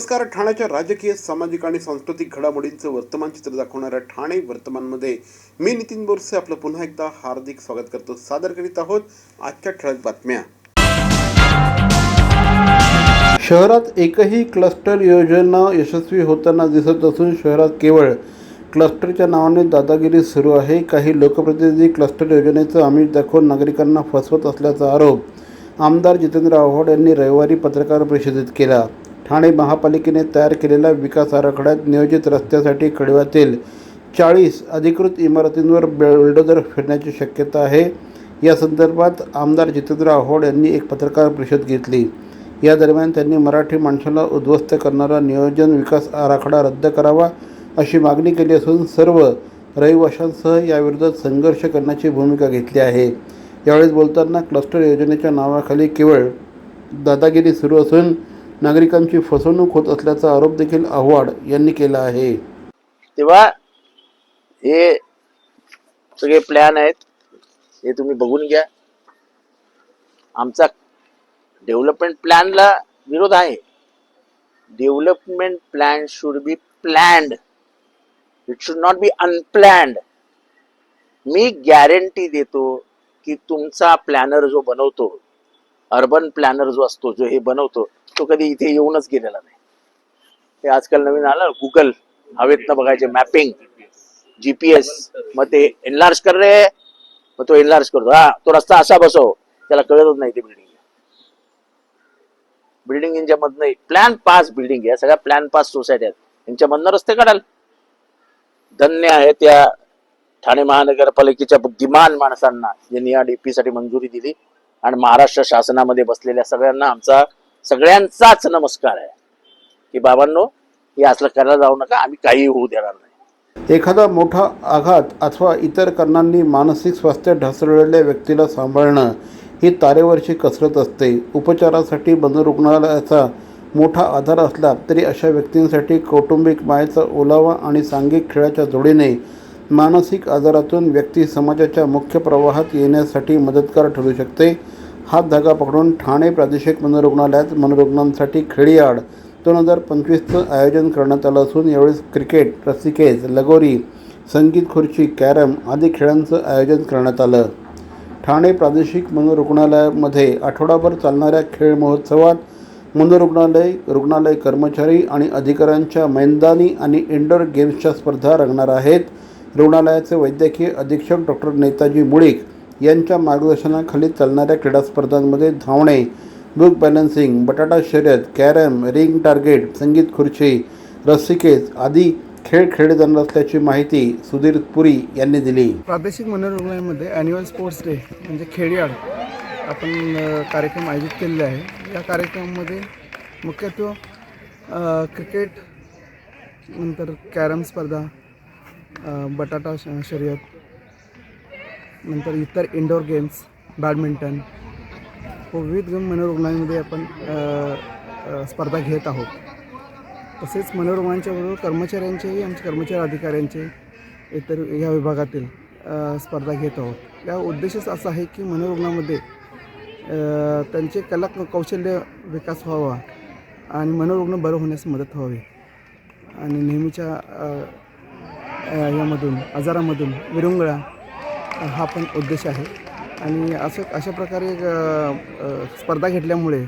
नमस्कार ठाण्याच्या राजकीय सामाजिक आणि सांस्कृतिक घडामोडींचं वर्तमान चित्र दाखवणाऱ्या ठाणे वर्तमानमध्ये मी नितीन बोरसे आपलं पुन्हा एकदा हार्दिक स्वागत करतो. सादर करीत आहोत आजच्या ठळक बातम्या. शहरात एकही क्लस्टर योजना यशस्वी होताना दिसत असून शहरात केवळ क्लस्टरच्या नावाने दादागिरी सुरू आहे. काही लोकप्रतिनिधी क्लस्टर योजनेचं आमिष दाखवून नागरिकांना फसवत असल्याचा आरोप आमदार जितेंद्र आव्हाड यांनी रविवारी पत्रकार परिषदेत केला. ठाणे महापालिकेने तयार केलेल्या विकास आराखड्यात नियोजित रस्त्यासाठी कडव्यातील चाळीस अधिकृत इमारतींवर बेलडोजर फिरण्याची शक्यता आहे. या संदर्भात आमदार जितेंद्र आव्हाड यांनी एक पत्रकार परिषद घेतली. या दरम्यान त्यांनी मराठी माणसाला उद्ध्वस्त करणारा नियोजन विकास आराखडा रद्द करावा अशी मागणी केली असून सर्व रहिवाशांसह याविरोधात संघर्ष करण्याची भूमिका घेतली आहे. यावेळेस बोलताना क्लस्टर योजनेच्या नावाखाली केवळ दादागिरी सुरू असून नागरिकांची फसवणूक होत असल्याचा आरोप देखील आव्हाड यांनी केला आहे. तेव्हा हे सगळे प्लॅन आहेत हे तुम्ही बघून घ्या. आमचा डेव्हलपमेंट प्लॅनला विरोध आहे. Development plan should be planned it should not be unplanned me guarantee देतो की तुमचा प्लॅनर जो बनवतो अर्बन प्लॅनर जो असतो जो हे बनवतो तो कधी इथे येऊनच गेलेला नाही. ते आजकाल नवीन आलं गुगल हवेतनं बघायचे मॅपिंग जीपीएस मग ते एनलार्ज कर रे. मग तो एनलार्ज करतो. हा तो रस्ता असा बसव त्याला कळतच नाही ते बिल्डिंग बिल्डिंग यांच्या मधनं प्लॅन पास बिल्डिंग आहे. सगळ्या प्लॅन पास सोसायटी आहेत. यांच्या मधनं रस्ते काढाल. धन्य आहे त्या ठाणे महानगरपालिकेच्या बुद्धिमान माणसांना ज्यांनी या डीपी साठी मंजुरी दिली. आणि महाराष्ट्र शासनामध्ये बसलेल्या सगळ्यांना आमचा सगळ्यांचाच नमस्कार आहे. की बाबांनो हे असलं करायला जाऊ नका आम्ही काही होऊ देणार नाही. एखादा मोठा आघात अथवा इतर कारणांनी मानसिक स्वास्थ्य ढासळलेल्या व्यक्तीला सांभाळणं ही तारेवरची कसरत असते. उपचारासाठी मनोरुग्णालयाचा मोठा आधार असला तरी अशा व्यक्तींसाठी कौटुंबिक मायेचा ओलावा आणि सांघिक खेळाच्या जोडीने मानसिक आजारातून व्यक्ती समाजाच्या मुख्य प्रवाहात येण्यासाठी मदतगार ठरू शकते. हात धागा पकडून ठाणे प्रादेशिक मनोरुग्णालयात मनोरुग्णांसाठी खेळीयाड दोन हजार पंचवीसचं आयोजन करण्यात आलं असून यावेळेस क्रिकेट रस्सिकेज लगोरी संगीत खुर्ची कॅरम आदी खेळांचं आयोजन करण्यात आलं. ठाणे प्रादेशिक मनोरुग्णालयामध्ये आठवडाभर चालणाऱ्या खेळ महोत्सवात मनोरुग्णालय रुग्णालय कर्मचारी आणि अधिकाऱ्यांच्या मैदानी आणि इंडोर गेम्सच्या स्पर्धा रंगणार आहेत. रुग्णालयाचे वैद्यकीय अधीक्षक डॉक्टर नेताजी मुळीक यांच्या मार्गदर्शनाखाली चालणाऱ्या क्रीडा स्पर्धांमध्ये धावणे बुक बॅलन्सिंग बटाटा शर्यत कॅरम रिंग टार्गेट संगीत खुर्ची रस्सिकेज आदी खेळ खेळले जाणार असल्याची माहिती सुधीर पुरी यांनी दिली. प्रादेशिक मनोरुग्णालयामध्ये ॲन्युअल स्पोर्ट्स डे म्हणजे खेड्याड आपण कार्यक्रम आयोजित केलेले आहे. या कार्यक्रमामध्ये मुख्यत्वे क्रिकेट नंतर कॅरम स्पर्धा बटाटा श- शर्यत नंतर इतर इंडोर गेम्स बॅडमिंटन व विविध मनोरुग्णांमध्ये आपण स्पर्धा घेत आहोत. तसेच मनोरुग्णांच्याबरोबर कर्मचाऱ्यांचेही आमचे कर्मचारी अधिकाऱ्यांचे इतर या विभागातील स्पर्धा घेत आहोत. या उद्देशच असा आहे की मनोरुग्णामध्ये त्यांचे कला कौशल्य विकास व्हावा आणि मनोरुग्ण बरं होण्यास मदत व्हावी. आणि नेहमीच्या यामधून आजारामधून विरंगुळा हा पण उद्देश आहे. आणि असं अशा प्रकारे स्पर्धा घेतल्यामुळे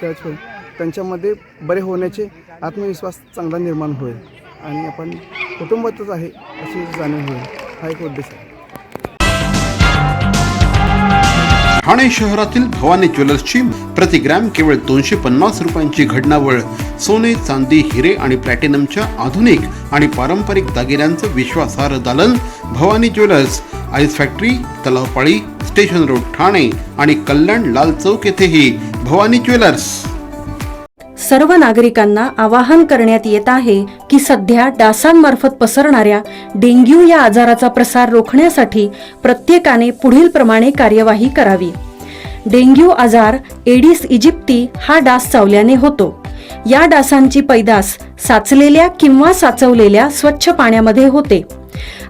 त्याच त्यांच्यामध्ये बरे होण्याचे आत्मविश्वास चांगला निर्माण होईल. आणि आपण कुटुंबातच आहे अशी जाणीव होईल. हा एक उद्देश आहे. ठाणे शहरातील भवानी ज्वेलर्सची प्रति ग्रॅम केवळ दोनशे पन्नास रुपयांची घडणावळ सोने चांदी हिरे आणि प्लॅटिनमच्या आधुनिक आणि पारंपरिक दागिन्यांचं विश्वासार्ह दालन Bhavani jewellers ice factory Talavpali station road Thane आणि कल्याण लाल चौक येथेही भवानी ज्वेलर्स. सर्व नागरिकांना आवाहन करण्यात येत आहे की सध्या डासांमार्फत पसरणाऱ्या डेंग्यू या आजाराचा प्रसार रोखण्यासाठी प्रत्येकाने पुढील प्रमाणे कार्यवाही करावी. डेंग्यू आजार एडिस इजिप्ती हा डास चावल्याने होतो. या डासांची पैदास साचलेल्या किंवा साचवलेल्या स्वच्छ पाण्यामध्ये होते.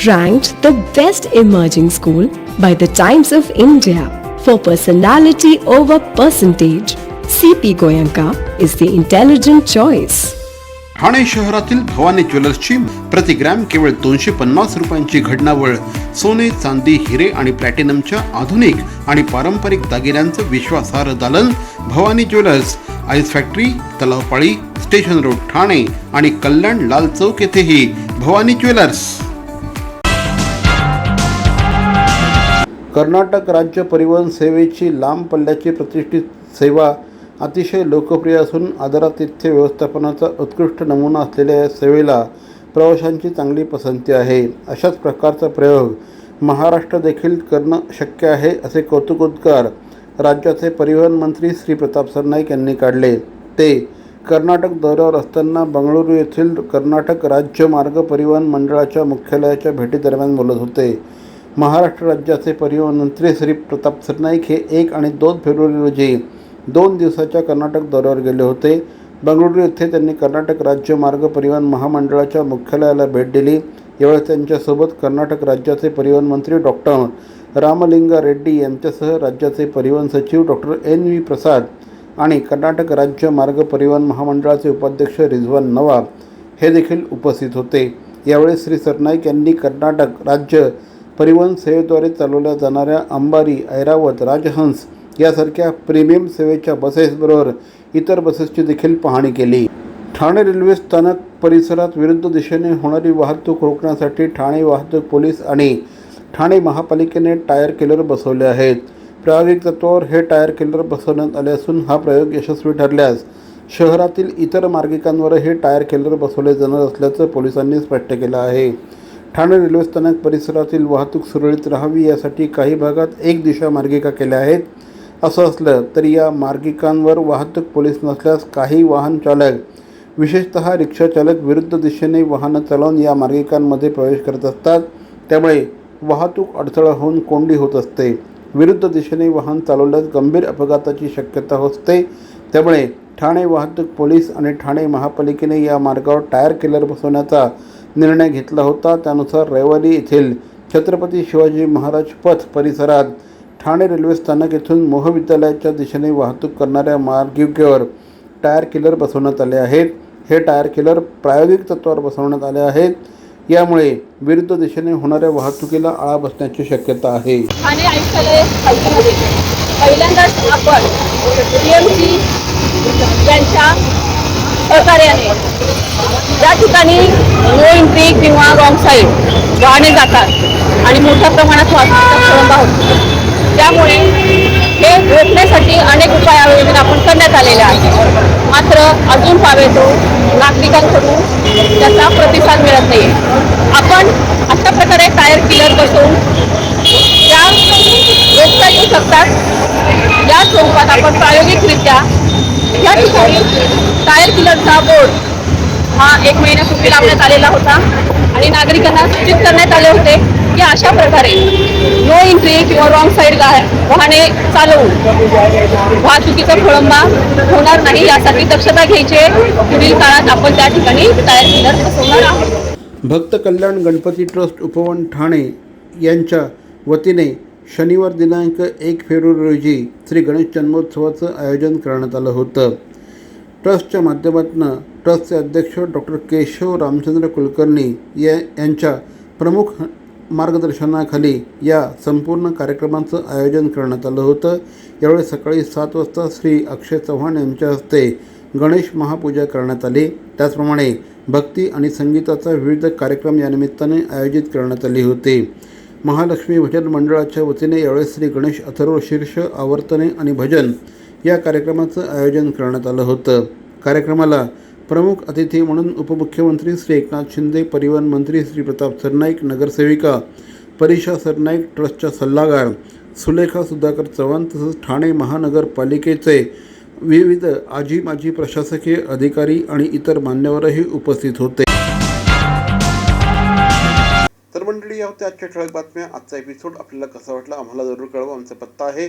Ranked the best emerging school by the Times of India for personality over percentage. CP Goyanka is the intelligent choice. Thane शहरातील भवानी ज्वेलर्सची प्रति ग्रॅम केवळ दोनशे पन्नास रुपयांची घडणावळ सोने चांदी हिरे आणि प्लॅटिनमच्या आधुनिक आणि पारंपरिक दागिन्यांचं विश्वासार्ह दालन Bhavani jewellers ice factory Talavpali station road Thane आणि कल्याण लाल चौक येथेही भवानी ज्वेलर्स कर्नाटक राज्य परिवहन सेवेची लांब पल्ल्याची प्रतिष्ठित सेवा अतिशय लोकप्रिय असून आदरातिथ्य व्यवस्थापनाचा उत्कृष्ट नमुना असलेल्या या सेवेला प्रवाशांची चांगली पसंती आहे. अशाच प्रकारचा प्रयोग महाराष्ट्र देखील करणं शक्य आहे असे कौतुकोद्गार राज्याचे परिवहन मंत्री श्री प्रताप सरनाईक यांनी काढले. ते कर्नाटक दौऱ्यावर असताना बंगळुरू येथील कर्नाटक राज्य मार्ग परिवहन मंडळाच्या मुख्यालयाच्या भेटीदरम्यान बोलत होते. महाराष्ट्र राज्याचे परिवहन मंत्री श्री प्रताप सरनाईक हे एक आणि दोन फेब्रुवारी रोजी दोन दिवसाच्या कर्नाटक दौऱ्यावर गेले होते. बंगळुरू येथे त्यांनी कर्नाटक राज्य मार्ग परिवहन महामंडळाच्या मुख्यालयाला भेट दिली. यावेळी त्यांच्यासोबत कर्नाटक राज्याचे परिवहन मंत्री डॉक्टर रामलिंगा रेड्डी यांच्यासह राज्याचे परिवहन सचिव डॉक्टर एन व्ही प्रसाद आणि कर्नाटक राज्य मार्ग परिवहन महामंडळाचे उपाध्यक्ष रिझवान नवाब हे देखील उपस्थित होते. यावेळी श्री सरनाईक यांनी कर्नाटक राज्य परिवहन सेवेद्वारे चालवल्या जाणाऱ्या अंबारी ऐरावत राजहंस यासारख्या प्रीमियम सेवेच्या बसेसबरोबर इतर बसेसची देखील पाहणी केली. ठाणे रेल्वे स्थानक परिसरात विरुद्ध दिशेने होणारी वाहतूक रोखण्यासाठी ठाणे वाहतूक पोलीस आणि ठाणे महापालिकेने टायर किलर बसवले आहेत. प्रायोगिक तत्वावर हे टायर किलर बसवण्यात आले असून हा प्रयोग यशस्वी ठरल्यास शहरातील इतर मार्गिकांवर हे टायर किलर बसवले जाणार असल्याचं पोलिसांनी स्पष्ट केलं आहे. ठाणे रेल्वे स्थानक परिसरातील वाहतूक सुरळीत राहावी यासाठी काही भागात एक दिशा मार्गिका केल्या आहेत. असं असलं तरी या मार्गिकांवर वाहतूक पोलीस नसल्यास काही वाहन चालक विशेषतः रिक्षाचालक विरुद्ध दिशेने वाहनं चालवून या मार्गिकांमध्ये प्रवेश करत असतात. त्यामुळे वाहतूक अडथळा होऊन कोंडी होत असते. विरुद्ध दिशेने वाहन चालवल्यास गंभीर अपघाताची शक्यता असते. त्यामुळे ठाणे वाहतूक पोलीस आणि ठाणे महापालिकेने या मार्गावर टायर किलर बसवण्याचा निर्णय घेतला होता. त्यानुसार रविवारी येथील छत्रपती शिवाजी महाराज पथ परिसरात ठाणे रेल्वे स्थानक येथून महाविद्यालयाच्या दिशेने वाहतूक करणाऱ्या मार्गिकेवर टायर किलर बसवण्यात आले आहेत. हे टायर किलर प्रायोगिक तत्वावर बसवण्यात आले आहेत. यामुळे विरुद्ध दिशेने होणाऱ्या वाहतुकीला आळा बसण्याची शक्यता आहे. ठाणे आयुक्तालय पहिल्यांदाच आपण टी एम सी यांच्या सहकार्याने ज्या ठिकाणी नो एंट्री किंवा रॉंग साईड वाहने जातात आणि मोठ्या प्रमाणात वाहतुकीचा खोळंबा होतो. त्यामुळे हे रोखण्यासाठी अनेक उपाययोजना आपण करण्यात आलेल्या आहेत. मात्र अजून पावे तो नागरिकांकडून त्याचा प्रतिसाद मिळत नाही आपण अशा प्रकारे टायर किलर बसवून त्या रोखता येऊ शकतात. या स्वरूपात आपण प्रायोगिकरित्या या ठिकाणी टायर किलरचा बोर्ड हा एक महिन्यापूर्वी लावण्यात आलेला होता आणि नागरिकांना सूचित करण्यात आले होते की अशा प्रकारे नो एंट्री किंवा रॉंग साईड वाहने चालवून वाहतुकीचा खोळंबा होणार नाही यासाठी दक्षता घ्यायची आहे. पुढील काळात आपण त्या ठिकाणी टायर किलर बसवणार आहोत भक्त कल्याण गणपती ट्रस्ट उपवन ठाणे यांच्या वतीने शनिवार दिनांक एक फेब्रुवारी रोजी श्री गणेश जन्मोत्सवाचं आयोजन करण्यात आलं होतं ट्रस्टच्या माध्यमातून ट्रस्टचे अध्यक्ष डॉक्टर केशव रामचंद्र कुलकर्णी या यांच्या प्रमुख मार्गदर्शनाखाली या संपूर्ण कार्यक्रमाचं आयोजन करण्यात आलं होतं. यावेळी सकाळी सात वाजता श्री अक्षय चव्हाण यांच्या हस्ते गणेश महापूजा करण्यात आली. त्याचप्रमाणे भक्ती आणि संगीताचा विविध कार्यक्रम या निमित्ताने आयोजित करण्यात आले होते. महालक्ष्मी भजन मंडळाच्या वतीने यावेळी श्री गणेश अथर्व शीर्ष आवर्तने आणि भजन या कार्यक्रमाचं आयोजन करण्यात आलं होतं. कार्यक्रमाला प्रमुख अतिथी म्हणून उपमुख्यमंत्री श्री एकनाथ शिंदे परिवहन मंत्री श्री प्रताप सरनाईक नगरसेविका परीक्षा सरनाईक ट्रस्टच्या सल्लागार सुलेखा सुधाकर चव्हाण तसंच ठाणे महानगरपालिकेचे विविध आजी माजी प्रशासकीय अधिकारी आणि इतर मान्यवरही उपस्थित होते. तर मंडळी या होत्या आजच्या ठळक बातम्या. आजचा एपिसोड आपल्याला कसा वाटला? आम्हाला जरूर कळवा. आमचा पत्ता आहे